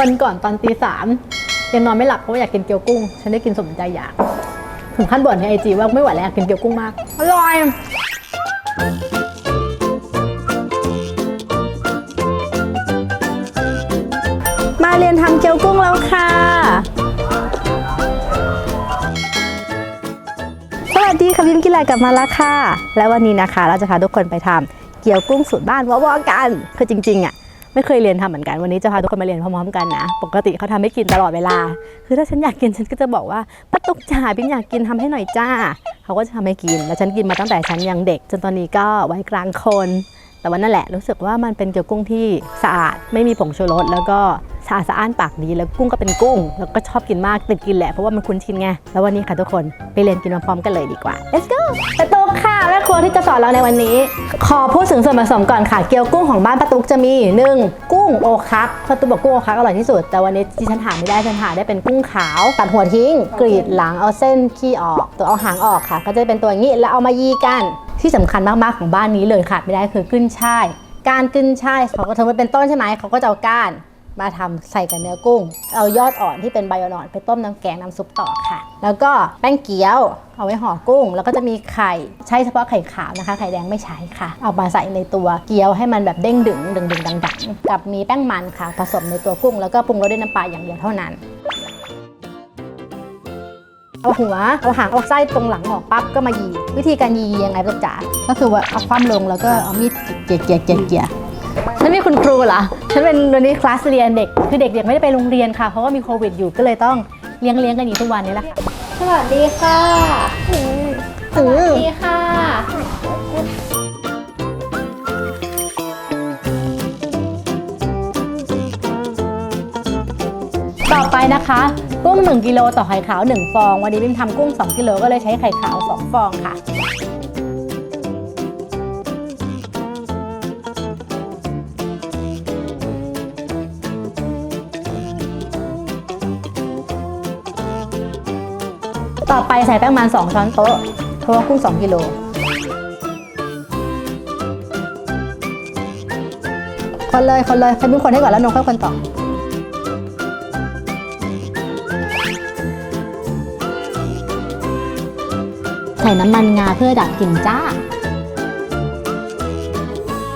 วันก่อนตอนตีสามยังนอนไม่หลับเพราะว่าอยากกินเกี๊ยวกุ้ง ฉันได้กินสมใจอยากถึงขั้นบ่นในไอจีว่าไม่ไหวแล้วอยากกินเกี๊ยวกุ้งมากอร่อยมาเรียนทำเกี๊ยวกุ้งแล้วค่ะ สวัสดีค่ะพิมกินอะไรกลับมาแล้วค่ะ และวันนี้นะคะ เราจะพาทุกคนไปทำเกี๊ยวกุ้งสูตรบ้านวอๆกัน คือจริงๆอะ ไม่เคยเรียนทำเหมือนกันวันนี้จะพาทุกคนมาเรียนพร้อมๆกันนะ ปกติเขาทำให้กินตลอดเวลา คือถ้าฉันอยากกินฉันก็จะบอกว่าป้าตุ๊กจ๋าพิมอยากกินทำให้หน่อยจ้าเขาก็จะทำให้กิน แล้วฉันกินมาตั้งแต่ฉันยังเด็ก จนตอนนี้ก็ไวัยกลางคน แต่ว่านั่นแหละรู้สึกว่ามันเป็นเกี๊ยวกุ้งที่สะอาดไม่มีผงชูรสแล้วก็สะอาดสะอ้านปากดีแล้วกุ้งก็เป็นกุ้ง แล้วก็ชอบกินมากติดกินแหละเพราะว่ามันคุ้นชินไงแล้ววันนี้ค่ะทุกคนไปเรียนกินพร้อมๆกันเลยดีกว่า let's go ปตุ กค่ะแม่ครัวที่จะสอนเราในวันนี้ ขอพูดถึงส่วนผสมก่อนค่ะ เกี๊ยวกุ้งของบ้านปะตุกจะมีหนึ่งกุ้งโอคักปะตุกบอกกุ้งโอคักอร่อยที่สุด แต่วันนี้ที่ฉันหาไม่ได้ฉันหาได้เป็นกุ้งขาว ตัดหัวทิ้ง กรีดหลังเอาเส้นขี้ออก ตัวเอาหางออกค่ะ ก็จะเป็นตัวอย่างนี้แล้วเอามายีกัน ที่สำคัญมากๆของบ้านนี้เลยขาดไม่ได้คือขึ้นช่ายการขึ้นช่ายเขาก็ถือว่าเป็นต้นใช่ไหมเขาก็จะเอาก้าน มาทำใส่กับเนื้อกุ้ง เอายอดอ่อนที่เป็นใบอ่อนไปต้มน้ำแกงน้ำซุปต่อค่ะ แล้วก็แป้งเกี๊ยวเอาไว้ห่อกุ้ง แล้วก็จะมีไข่ใช้เฉพาะไข่ขาวนะคะ ไข่แดงไม่ใช้ค่ะ เอามาใส่ในตัวเกี๊ยวให้มันแบบเด้งดึงดึงดึงดังดังกับมีแป้งมันค่ะ ผสมในตัวกุ้ง แล้วก็ปรุงรสด้วยน้ำปลาอย่างเดียวเท่านั้นเอาหัว เอาหาง เอาไส้ตรงหลังออกปั๊บก็มายี วิธีการยียังไงลูกจ๋าก็คือว่าเอาคว่ำลงแล้วก็เอามีดเกี่ยเกี่ยเกี่ยเกี่ย ฉันมีคุณครูเหรอ ฉันเป็นวันนี้คลาสเรียนเด็ก คือเด็กๆไม่ได้ไปโรงเรียนค่ะ เพราะว่ามีโควิดอยู่ก็เลยต้องเลี้ยงเลี้ยงๆกันอยู่ทุกวันนี้แหละค่ะสวัสดีค่ะสวัสดีค่ะ ต่อไปนะคะ กุ้ง 1 กิโลต่อไข่ขาว 1 ฟอง วันนี้บิมทำกุ้ง 2 กิโลก็เลยใช้ไข่ขาว 2 ฟองค่ะ ต่อไปใส่แป้งมัน 2 ช้อนโต๊ะเพราะว่ากุ้ง2กิโลคนเลยคนเลยใครเป็นคนให้ก่อนแล้วนงค่อยคนต่อใส่น้ำมันงาเพื่อดับกลิ่นจ้า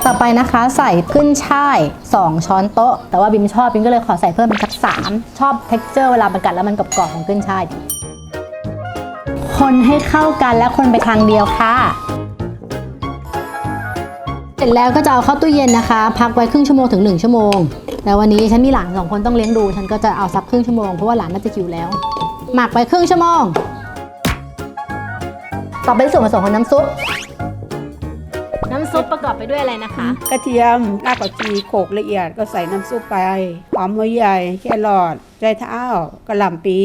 ต่อไปนะคะใส่ขึ้นช่าย 2 ช้อนโต๊ะ แต่ว่าบิมชอบบิมก็เลยขอใส่เพิ่มเป็นสัก 3 ชอบ t e x t อร์เวลามันกัดแล้วมันกรอบๆของขึ้นช่ายดี คนให้เข้ากันและคนไปทางเดียวค่ะ เสร็จแล้วก็จะเอาเข้าตู้เย็นนะคะ พักไว้ครึ่งชั่วโมงถึง 1 ชั่วโมงแล้ววันนี้ฉันมีหลานสองคนต้องเลี้ยงดู ฉันก็จะเอาสักครึ่งชั่วโมงเพราะว่าหลานน่าจะหิวแล้ว หมักไปครึ่งชั่วโมง ต่อไปส่วนผสมของน้ำซุป น้ำซุปประกอบไปด้วยอะไรนะคะ กระเทียมรากผักชีโขลกละเอียดก็ใส่น้ำซุปไป หอมหัวใหญ่แครอทใจเท้ากระหล่ำปี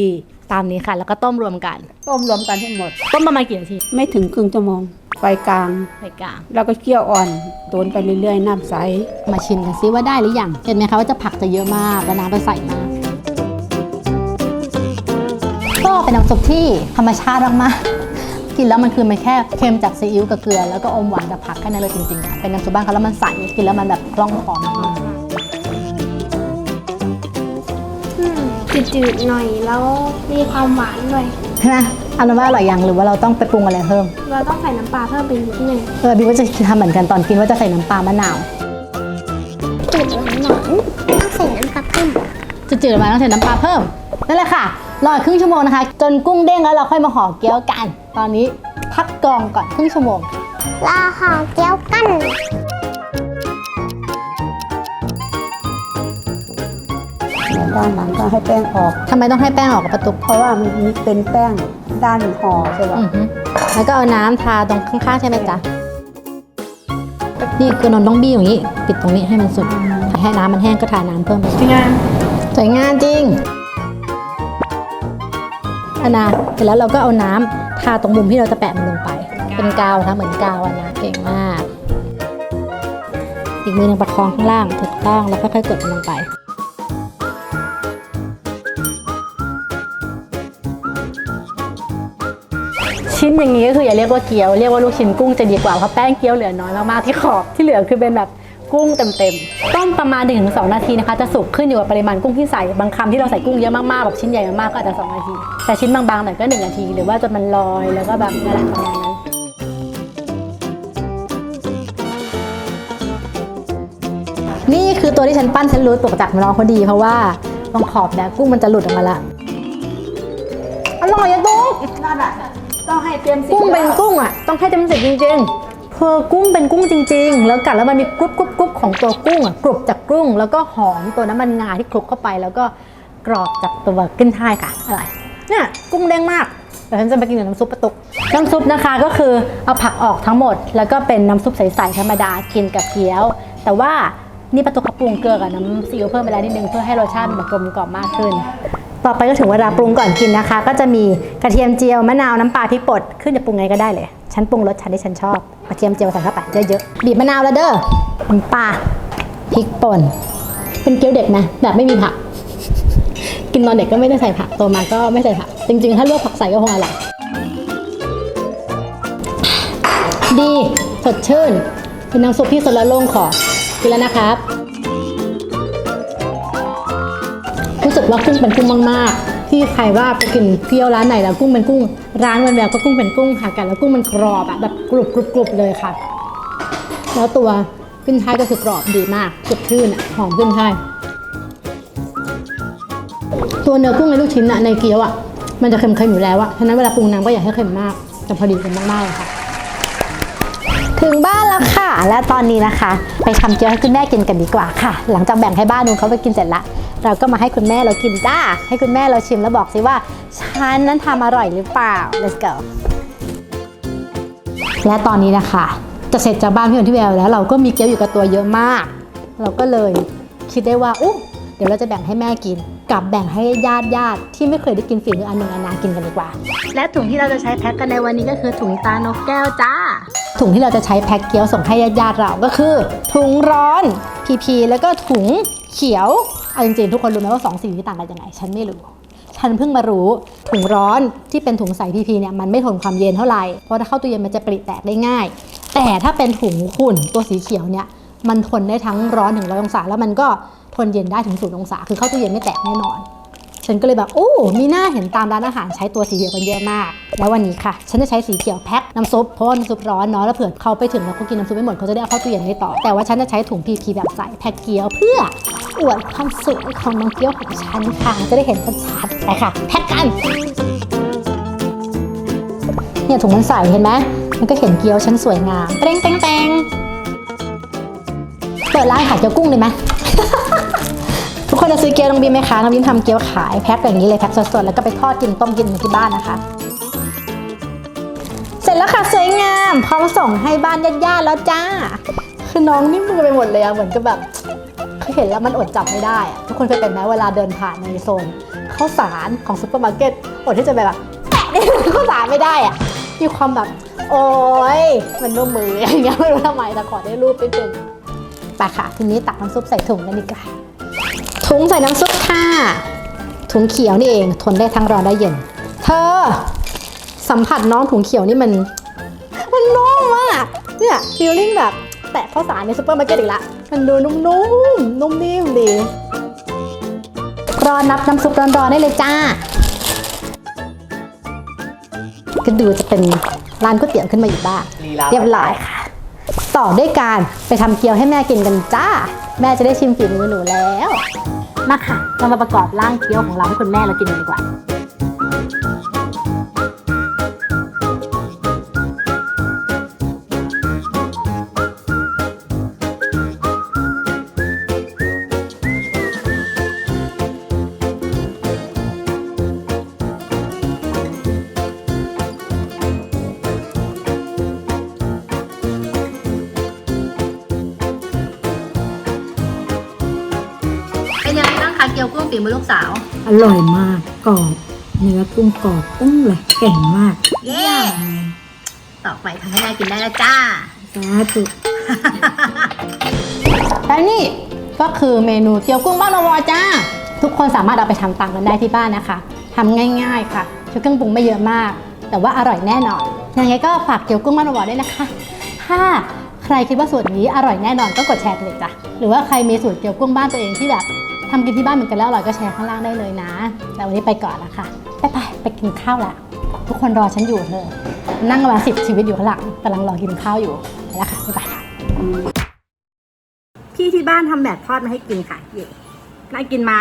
ตามนี้ค่ะ แล้วก็ต้มรวมกัน ต้มรวมกันให้หมด ต้มประมาณกี่นาทีไม่ถึงครึ่งชั่วโมงไฟกลางไปกลาง แล้วก็เคี่ยวอ่อนต้นไปเรื่อยๆ น้ำใส มาชิมกันซิว่าได้หรือยัง เห็นไหมคะว่าจะผักจะเยอะมากแล้วน้ำจะใส่มาก ก็เป็นน้ำซุปที่ธรรมชาติมากๆ กินแล้วมันคือมันแค่เค็มจากซีอิ๊วกับเกลือ แล้วก็อมหวานจากผักแค่นั้นเลยจริงๆอะเป็นน้ำซุปบ้านเขาแล้วมันใส กินแล้วมันแบบคล่องคอมาก จืดๆหน่อยแล้วมีความหวานด้วยๆใช่ไหมเอาเป็นว่าอร่อยยังหรือว่าเราต้องไปปรุงอะไรเพิ่ม เราต้องใส่น้ำปลาเพิ่มไปนิดนึงเออบิวว่าจะทำเหมือนกันตอนกินว่าจะใส่น้ำปลามะนาวจืดหวานหน่อยต้องใส่น้ำปลาเพิ่มจืดๆมาต้องใส่น้ำปลาเพิ่มนั่นแหละค่ะรออีกครึ่งชั่วโมงนะคะ จนกุ้งเด้งแล้วเราค่อยมาห่อเกี๊ยวกัน ตอนนี้พักกองก่อนครึ่งชั่วโมง รอห่อเกี๊ยวกัน ด้านหลังก็ให้แป้งออก ทำไมต้องให้แป้งออกกับประตุกเพราะว่ามันเป็นแป้งด้านห่อใช่ป่ะอือฮึแล้วก็เอาน้ำทาตรงข้างๆใช่ไหมจ๊ะ นี่คือนนท์ต้องบี้อย่างนี้ ปิดตรงนี้ให้มันสุด ให้น้ำมันแห้งก็ทาน้ำเพิ่มไปงานสวยงามจริงอันนาเสร็จแล้วเราก็เอาน้ำทาตรงมุมที่เราจะแปะมันลงไป เป็นกาวนะเหมือนกาวอันนะเก่งมาก อีกมือหนึงประคองข้างล่างถูกต้องแล้วค่อยๆกดมันลงไป ชิ้นอย่างนี้ก็คืออย่าเรียกว่าเกี๊ยวเรียกว่าลูกชิ้นกุ้งจะดีกว่าเพราะแป้งเกี๊ยวเหลือน้อยมากๆที่ขอบที่เหลือคือเป็นแบบกุ้งเต็มๆ ต้มประมาณ 1-2 นาทีนะคะ จะสุกขึ้นอยู่กับปริมาณกุ้งที่ใส่ บางคำที่เราใส่กุ้งเยอะมากๆ แบบชิ้นใหญ่มากๆ ก็อาจจะ 2 นาที แต่ชิ้นบางๆหน่อยก็ 1 นาที หรือว่าจนมันลอยแล้วก็แบบนั่นแหละประมาณนั้นนี่คือตัวที่ฉันปั้นฉันรู้ตกจากน้องเขาดี เพราะว่าตรงขอบเนี่ยกุ้งมันจะหลุดออกมาละ อร่อยอะตุ๊กนั่นแหละ ต้องให้เต็มสิบกุ้งเป็นกุ้งอะต้องให้เต็มสิบจริงๆเพอกุ้งเป็นกุ้งจริง ๆ แล้วกัดแล้วมันมีกรุบกรุบกรุบของตัวกุ้งอะกรุบจากกุ้ง แล้วก็หอมตัวน้ำมันงาที่คลุกเข้าไป แล้วก็กรอบจากตัวขึ้นช่ายค่ะอร่อยเนี่ยกุ้งเด้งมากเดี๋ยวฉันจะไปกินกับน้ำซุปปะตุกน้ำซุปนะคะก็คือเอาผักออกทั้งหมด แล้วก็เป็นน้ำซุปใสๆธรรมดากินกับเกี๊ยว แต่ว่านี่ปะตุกเขาปรุงเกลือกับน้ำซีอิ๊วเพิ่มไปแล้วนิดนึงเพื่อให้รสชาติมันกลมกล่อมมากขึ้น ต่อไปก็ถึงเวลาปรุงก่อนกินนะคะ ก็จะมีกระเทียมเจียวมะนาวน้ำปลาพริกป่นขึ้นจะปรุงไงก็ได้เลย ฉันปรุงรสฉันที่ฉันชอบกระเทียมเจียวใส่เข้าไปเยอะๆบีบมะนาวแล้วเด้อน้ำปลาพริกป่นเป็นเกี๊ยวเด็กนะแบบไม่มีผัก กินตอนเด็กก็ไม่ได้ใส่ผักโตมาก็ไม่ใส่ผักจริงๆ ถ้าเลือกผักใส่ก็คงอร่อยดีสดชื่นเป็นน้ำซุปที่สดแล้วโล่งคอกินแล้วนะครับ สึกว่ากุ้งเป็นกุ้งมากๆ ที่ใครว่าไปกินเที่ยวร้านไหนแล้วกุ้งเป็นกุ้ง ร้านวันแบบก็กุ้งเป็นกุ้งค่ะกันแล้วกุ้งมันกรอบอะแบบกรุบกรุบกรุบเลยค่ะ แล้วตัวขึ้นช่ายก็คือกรอบดีมากสดชื่นหอมขึ้นช่ายตัวเนื้อกุ้งในลูกชิ้นอะในเกี๊ยวอะมันจะเค็มๆอยู่แล้วอะฉะนั้นเวลาปรุงน้ำก็อย่าให้เค็มมากแต่พอดีกันมากๆเลยค่ะถึงบ้านแล้วค่ะ และตอนนี้นะคะ ไปทำเกี๊ยวให้คุณแม่กินกันดีกว่าค่ะ หลังจากแบ่งให้บ้านนู้นเขาไปกินเสร็จละ เราก็มาให้คุณแม่เรากินจ้า ให้คุณแม่เราชิมแล้วบอกสิว่าฉันนั้นทำอร่อยหรือเปล่า let's go และตอนนี้นะคะ จะเสร็จจากบ้านพี่คนที่แววแล้วเราก็มีเกี๊ยวอยู่กับตัวเยอะมาก เราก็เลยคิดได้ว่าอุ๊เดี๋ยวเราจะแบ่งให้แม่กิน กับแบ่งให้ญาติญาติๆที่ไม่เคยได้กินฝีมืออันหนึ่งอันนากินกันดีกว่า และถุงที่เราจะใช้แพ็คกันในวันนี้ก็คือถุงตานกแก้วจ้า ถุงที่เราจะใช้แพ็คเกี๊ยวส่งให้ญาติญาติๆเราก็คือ ถุงร้อน PP แล้วก็ถุงเขียว เอาจริงๆ ทุกคนรู้ไหมว่าสองสิ่งนี้ต่างกันยังไง ฉันไม่รู้ ฉันเพิ่งมารู้ถุงร้อนที่เป็นถุงใส่พีพีเนี่ยมันไม่ทนความเย็นเท่าไหร่ เพราะถ้าเข้าตู้เย็นมันจะปริแตกได้ง่าย แต่ถ้าเป็นถุงขุ่นตัวสีเขียวเนี่ยมันทนได้ทั้งร้อนถึงร้อยองศาแล้วมันก็ทนเย็นได้ถึงศูนย์องศา คือเข้าตู้เย็นไม่แตกแน่นอน ฉันก็เลยแบบโอ้มีหน้าเห็นตามร้านอาหารใช้ตัวสีเขียวกันเยอะมาก แล้ววันนี้ค่ะ ฉันจะใช้สีเขียวแพ็คน้ำซุปเพราะว่าน้ำซุปร้อนเนาะแล้วเผื่อเขาไปถึงแล้วเขากินน้ำซุปไม่หมดเขาจะได้เอาเข้าตู้เย็นได้ต่อแต่ว่าฉันจะใช้ถุงพีพีแบบใสแพ็คเกี๊ยวเพื่ออวดความสวยของน้องเกี๊ยวของฉันค่ะจะได้เห็นชัดๆไปค่ะแพ็คกันเนี่ยถุงมันใสเห็นไหมมันก็เห็นเกี๊ยวฉันสวยงามเต้งเต้งเต้งเปิดร้านขายเกี๊ยวกุ้งเลยไหม คนจะซื้อเกี๊ยวน้องบีมไหมคะ น้องบีมทำเกี๊ยวขายแพ็คอย่างนี้เลยแพ็คสดๆ แล้วก็ไปทอดกินต้มกินที่บ้านนะคะ เสร็จแล้วค่ะสวยงามพร้อมส่งให้บ้านญาติๆแล้วจ้า คือน้องนิ่มมือไปหมดเลยอะเหมือนกับแบบคือเห็นแล้วมันอดจับไม่ได้อะทุกคนเคยเป็นไหมเวลาเดินผ่านในโซนข้าวสารของซุปเปอร์มาร์เก็ตอดที่จะไปแบบแตะนี่ข้าวสารไม่ได้อะมีความแบบ โอ๊ยมันนุ่มมืออย่างเงี้ยไม่รู้ทำไมแต่ขอได้รูปนิดนึงไปค่ะ ทีนี้ตักน้ำซุปใส่ถุงกันดีกว่า ถุงใส่น้ำซุปค่ะ ถุงเขียวนี่เองทนได้ทั้งร้อนได้เย็น เธอ สัมผัสน้องถุงเขียวนี่มัน มันนุ่มมากเนี่ยฟีลลิ่งแบบ แตะข้าวสารในซูเปอร์มาร์เก็ตอีกละมันดูนุ่มๆนุ่มนิ่มดีรอนับน้ำซุปร้อนๆได้เลยจ้าก็ดูจะเป็นร้านก๋วยเตี๋ยวขึ้นมาอีกบ้างลีลาเรียบร้อยค่ะต่อด้วยการไปทำเกี๊ยวให้แม่กินกันจ้า แม่จะได้ชิมฝีมือหนูแล้ว มาค่ะ เรามาประกอบร่างเคี้ยวของเราให้คุณแม่เรากินดีกว่า ฝีมือลูกสาว อร่อยมากกรอบเนื้อกุ้งกรอบอุ้งเลยเก่งมากเย้ต่อไปทำให้แม่กินได้แล้วจ้าสาธุและนี่ก็คือเมนูเกี๊ยวกุ้งบ้านเราวอจ้า ทุกคนสามารถเอาไปทำตามกันได้ที่บ้านนะคะทำง่ายๆค่ะใช้เครื่องปรุงไม่เยอะมาก แต่ว่าอร่อยแน่นอนยังไงก็ฝากเกี๊ยวกุ้งบ้านเราวอด้วยนะคะ ถ้าใคใครคิดว่าสูตรนี้อร่อยแน่นอนก็กดแชร์ไปเลยจ้ะหรือว่าใครมีสูตรเกี๊ยวกุ้งบ้านตัวเองที่แบบ ทำกินที่บ้านเหมือนกันแล้วอร่อยก็แชร์ข้างล่างได้เลยนะ แต่วันนี้ไปก่อนละค่ะไปไปไปกินข้าวละทุกคนรอฉันอยู่เธอนั่งมาสิบชีวิตอยู่ข้างหลังกำลังรอกินข้าวอยู่ไปแล้วค่ะบ๊ายบายค่ะพี่ที่บ้านทำแบบทอดมาให้กินค่ะเย่น่ากินไหม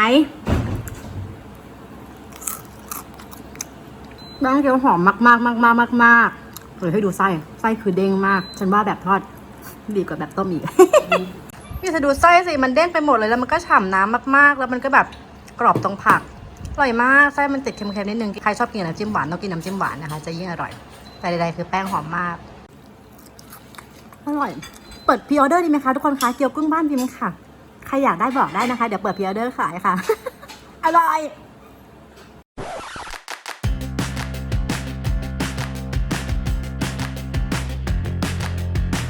แป้งเกี๊ยวหอมมากมากมากมากมากมากเดี๋ยให้ดูไส้ ไส้คือเด้งมาก ฉันว่าแบบทอดดีกว่าแบบต้มอีก พี่จะดูไส้สิมันเด้งไปหมดเลยแล้วมันก็ฉ่ำน้ำมากๆ แล้วมันก็แบบกรอบตรงผักอร่อยมากไส้มันติดเค็มๆนิดนึงใครชอบกินน้ำจิ้มหวานต้องกินน้ำจิ้มหวานนะคะจะยิ่งอร่อย แต่ใดๆคือแป้งหอมมากอร่อยเปิดพรีออเดอร์ดีไหมคะทุกคนคะเกี๊ยวกุ้งบ้านพิมค่ะ ใครอยากได้บอกได้นะคะ เดี๋ยวเปิดพรีออเดอร์ขายค่ะ อร่อย